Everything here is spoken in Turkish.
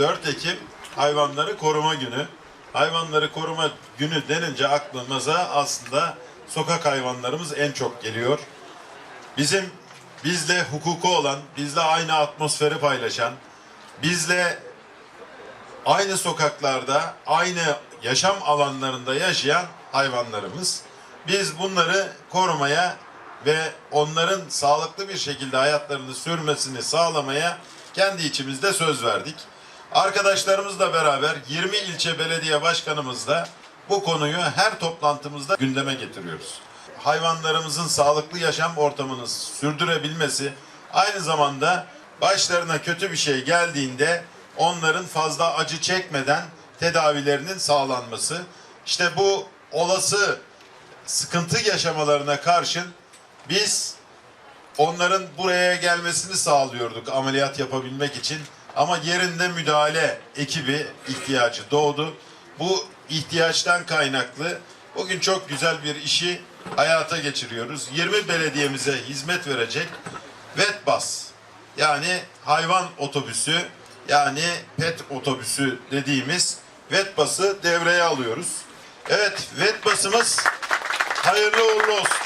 4 Ekim Hayvanları Koruma Günü. Hayvanları koruma günü denince aklımıza aslında sokak hayvanlarımız en çok geliyor. Bizim bizle hukuku olan, bizle aynı atmosferi paylaşan, bizle aynı sokaklarda, aynı yaşam alanlarında yaşayan hayvanlarımız. Biz bunları korumaya ve onların sağlıklı bir şekilde hayatlarını sürmesini sağlamaya kendi içimizde söz verdik. Arkadaşlarımızla beraber 20 ilçe belediye başkanımızla bu konuyu her toplantımızda gündeme getiriyoruz. Hayvanlarımızın sağlıklı yaşam ortamını sürdürebilmesi aynı zamanda başlarına kötü bir şey geldiğinde onların fazla acı çekmeden tedavilerinin sağlanması. İşte bu olası sıkıntı yaşamalarına karşın biz onların buraya gelmesini sağlıyorduk ameliyat yapabilmek için. Ama yerinde müdahale ekibi ihtiyacı doğdu. Bu ihtiyaçtan kaynaklı bugün çok güzel bir işi hayata geçiriyoruz. 20 belediyemize hizmet verecek Vetbas yani hayvan otobüsü yani pet otobüsü dediğimiz Vetbas'ı devreye alıyoruz. Evet Vetbas'ımız hayırlı uğurlu olsun.